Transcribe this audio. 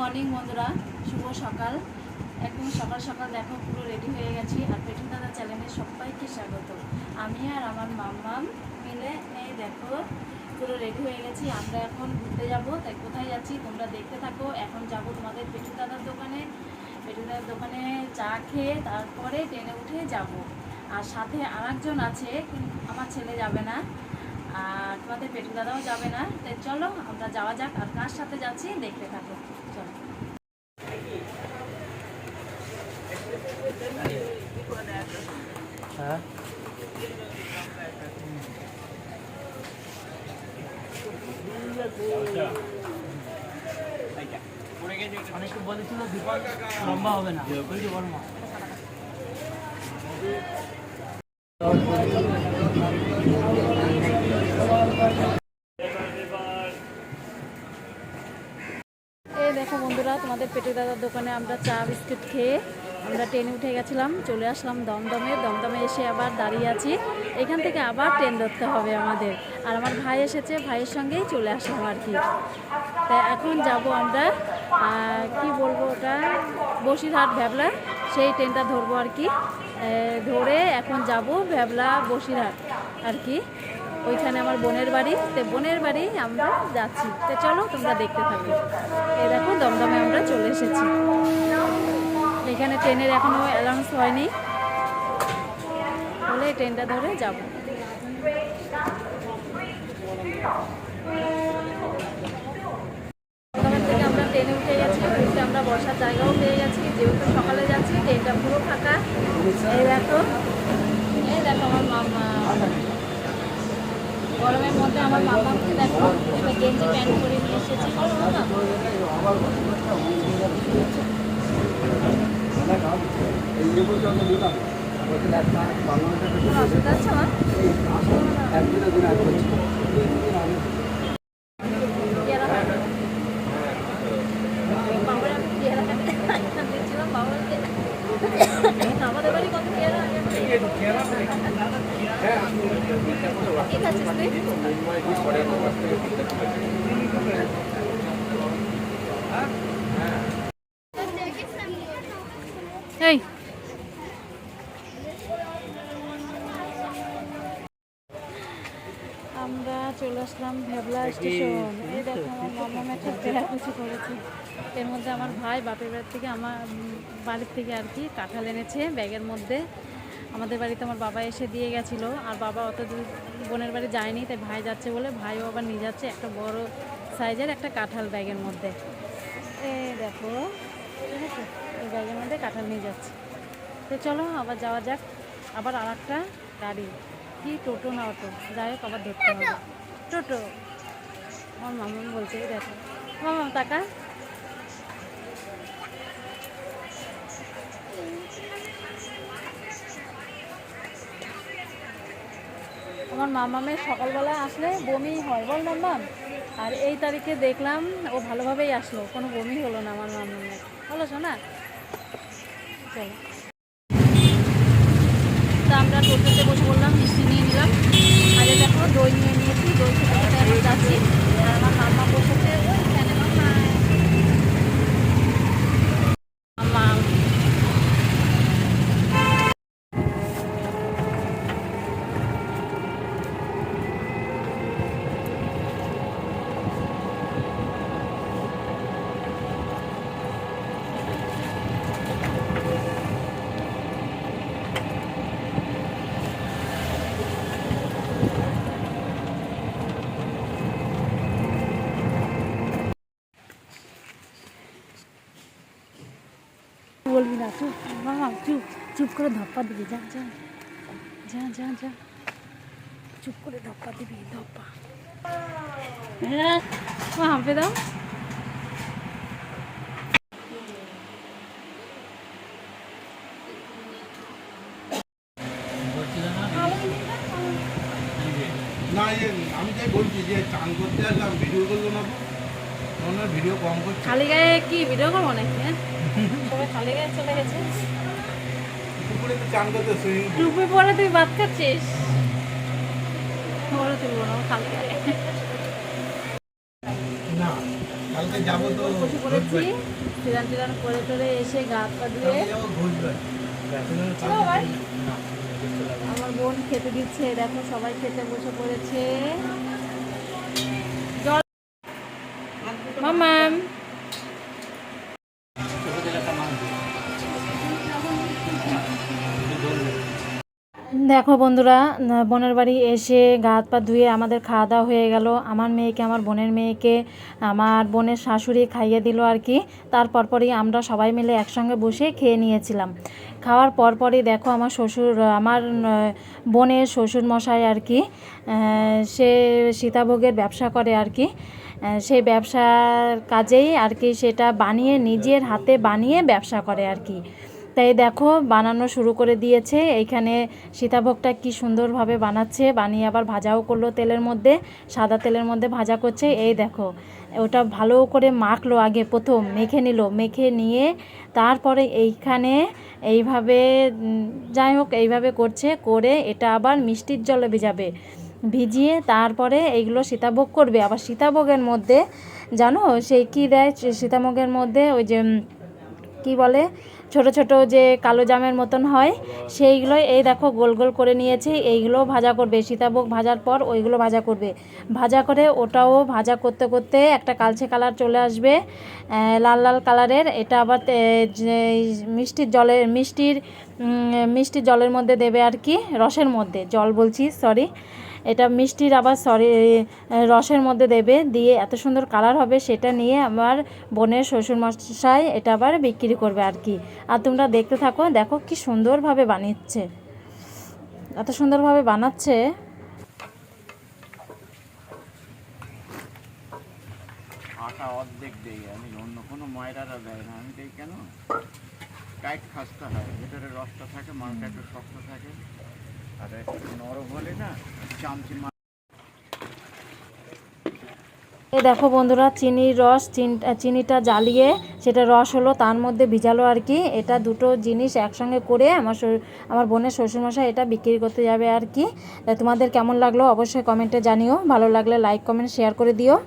Morning বন্ধুরা, শুভ সকাল। একদম সকাল সকাল দেখো পুরো রেডি হয়ে গেছি আর পেটু দাদা চ্যানেলে সবাইকে স্বাগত। আমি আর আমার মাম্মাম মিলে এই দেখো পুরো রেডি হয়ে গেছি। আমরা এখন ঘুরতে যাব, তাই কোথায় যাচ্ছি তোমরা দেখতে থাকো। এখন যাব তোমাদের পেটু দাদার দোকানে। পেটু দাদার দোকানে চা খেয়ে তারপরে ট্রেনে উঠে যাব। আর সাথে আরেকজন আছে, কিন্তু আমার ছেলে যাবে না। আর তোমাদের পেটু দাদাও যাবে না তাই চলো আমরা যাওয়া যাক আর কার সাথে যাচ্ছি দেখতে থাকো। চলো। হ্যাঁ। অনেকে বলেছিল দীপক লম্বা হবে না ওই যে বড় মা এই দেখো বন্ধুরা, তোমাদের পেটে দাদার দোকানে আমরা চা বিস্কুট খেয়ে আমরা ট্রেনে উঠে গেছিলাম, চলে আসলাম দমদমে। দমদমে এসে আবার দাঁড়িয়ে আছি। এখান থেকে আবার ট্রেন ধরতে হবে আমাদের। আর আমার ভাই এসেছে, ভাইয়ের সঙ্গেই চলে আসলাম আর কি। তা এখন যাব আমরা কি বলব ওটা? বসিরহাট ভ্যাবলা। সেই ট্রেনটা ধরবো আর কি। ধরে এখন যাব ভ্যাবলা বসিরহাট। আর কি। ওইখানে আমার বোনের বাড়ি। তো বোনের বাড়ি আমরা যাচ্ছি। তো চলো, তোমরা দেখতে থাকো। এই দেখো, দমদমে আমরা চলে এসেছি। এখানে ট্রেনের এখনও অ্যালাউন্স হয়নি। বলে ট্রেনটা ধরে যাব। দমদমের থেকে আমরা ট্রেনে উঠে গেছি আমরা বসার জায়গাও পেয়ে গেছি। যেহেতু সকালে যাচ্ছি, ট্রেনটা পুরো ফাঁকা। এই দেখো। এই দেখো আমার আমার মামাকে দেখো একটা গেঞ্জি প্যান্ট করে নিয়ে এসেছি কোনো অসুবিধা আছে আমার পেয়ারা খাবে? বাবার আমি পেয়ারা খাতে আইসক্রিম দিচ্ছিলাম বাবাকে আমাদের বাড়ি কত পেয়ারা আগে এই। আমরা চলে আসলাম ভেবলা স্টেশন। এই দেখো আমার মামা একটা পেড়াকুচি করেছে। এর মধ্যে আমার ভাই বাপের বাড়ি থেকে আমার বাড়ির থেকে আর কি কাঁঠাল এনেছে ব্যাগের মধ্যে। আমাদের বাড়িতে আমার বাবা এসে দিয়ে গেছিল, আর বাবা অত দূর বোনের বাড়ি যায়নি, তাই ভাই যাচ্ছে বলে ভাইও আবার নিয়ে যাচ্ছে একটা বড় সাইজের একটা কাঁঠাল ব্যাগের মধ্যে। এ দেখো, ঠিক আছে? এই ব্যাগের মধ্যে কাঁঠাল নিয়ে যাচ্ছে। তো চলো আবার যাওয়া যাক, আবার আর একটা গাড়ি। কি টোটো না অটো? যাই হোক, আবার ধরতে হবে। টোটো। আমার মামা বলছে দেখো। মামা টাকা? আমার মামামের সকালবেলা আসলে বমি হয়। বল মাম আর এই তারিখে দেখলাম ও ভালোভাবেই আসলো। কোনো বমি হলো না আমার মামামের। বলো শোনা চলো। তা আমরা টোটোতে বসে বললাম, মিষ্টি নিয়ে নিলাম। আগে দেখো, দই নিয়ে নিয়েছি। দই খেতে এখন যাচ্ছি। বলবি না, চুপ মামা চুপ চুপ করে ধপ্পা দিবি, যা যা যা যা যা। চুপ করে ধপ্পা দিবি, ধপ্পা। হ্যাঁ হাঁপে দাও। ইয়ে আমি তাই বলছি যে চান করতে আসলাম ভিডিও করল না আর ভিডিও কম করছে। খালি গায়ে কি ভিডিও করব নাকি হ্যাঁ? সবাই খালি গায়ে চলে গেছে। পুকুরে তো চান করতে সুইমিং টুপি পরে তুই ভাত খাচ্ছিস? ওরা তুলবো না খালি গায়ে। না কালকে যাব তো বসে পড়েছি। সিরান টিরান করে করে এসে গা পা ধুয়ে। আমার বোন খেতে দিচ্ছে দেখো সবাই খেতে বসে পড়েছে। জল দেখো বন্ধুরা বোনের বাড়ি এসে গা হাত পা ধুয়ে আমাদের খাওয়া দাওয়া হয়ে গেল। আমার মেয়েকে, আমার বোনের মেয়েকে, আমার বোনের শাশুড়ি খাইয়ে দিল আর কি। তারপর পরই আমরা সবাই মিলে একসঙ্গে বসে খেয়ে নিয়েছিলাম। খাওয়ার পরপরই দেখো আমার শ্বশুর, আমার বোনের শ্বশুর মশাই আর কি সে সীতাভোগের ব্যবসা করে আর কি। সেই ব্যবসার কাজেই আর কি সেটা বানিয়ে, নিজের হাতে বানিয়ে ব্যবসা করে আর কি। তাই দেখো, বানানো শুরু করে দিয়েছে। এইখানে সীতাভোগটা কি সুন্দরভাবে বানাচ্ছে। বানিয়ে আবার ভাজাও করল তেলের মধ্যে, সাদা তেলের মধ্যে ভাজা করছে। এই দেখো, ওটা ভালো করে মাখলো আগে প্রথম, মেখে নিল, মেখে নিয়ে তারপরে এইখানে এইভাবে যাই হোক, এইভাবে করছে, করে এটা আবার মিষ্টির জলে ভিজাবে। ভিজিয়ে তারপরে এইগুলো সীতাভোগ করবে। আবার সীতাভোগের মধ্যে, জানো সেই কী দেয়? সীতাভোগের মধ্যে ওই যে কি বলে? ছোট ছোট যে কালো জামের মতন হয় সেইগুলোই এই দেখো গোল গোল করে নিয়েছি। এইগুলো ভাজা করবে। সীতাভোগ ভাজার পর ওইগুলো ভাজা করবে। ভাজা করে ওটাও ভাজা করতে করতে একটা কালচে কালার চলে আসবে লাল লাল কালারের। এটা আবার মিষ্টির জলের মিষ্টির মিষ্টির জলের মধ্যে দেবে আর কি, রসের মধ্যে। জল বলছি সরি এটা মিষ্টির আবার সরি রসের মধ্যে দেবে, দিয়ে এত সুন্দর কালার হবে সেটা নিয়ে আমার বোনের শ্বশুরমশাই এটা আবার বিক্রি করবে আর কি। আর তোমরা দেখতে থাকো, দেখো কি সুন্দরভাবে বানিয়েছে এত সুন্দরভাবে বানাচ্ছে। কোনো হয়, ভেতরে রসটা থাকে মালটা একটু শক্ত থাকে। আর একটু নরম হলে না চামচি দেখো বন্ধুরা, চিনির রস, চিন- চিনিটা জ্বালিয়ে সেটা রস হলো, তার মধ্যে ভিজালো আর কি। এটা দুটো জিনিস একসঙ্গে করে আমার আমার বোনের শ্বশুরমশাই এটা বিক্রি করতে যাবে আর কি। তোমাদের কেমন লাগল অবশ্যই কমেন্টে জানিও। ভালো লাগলে লাইক কমেন্ট শেয়ার করে দিও।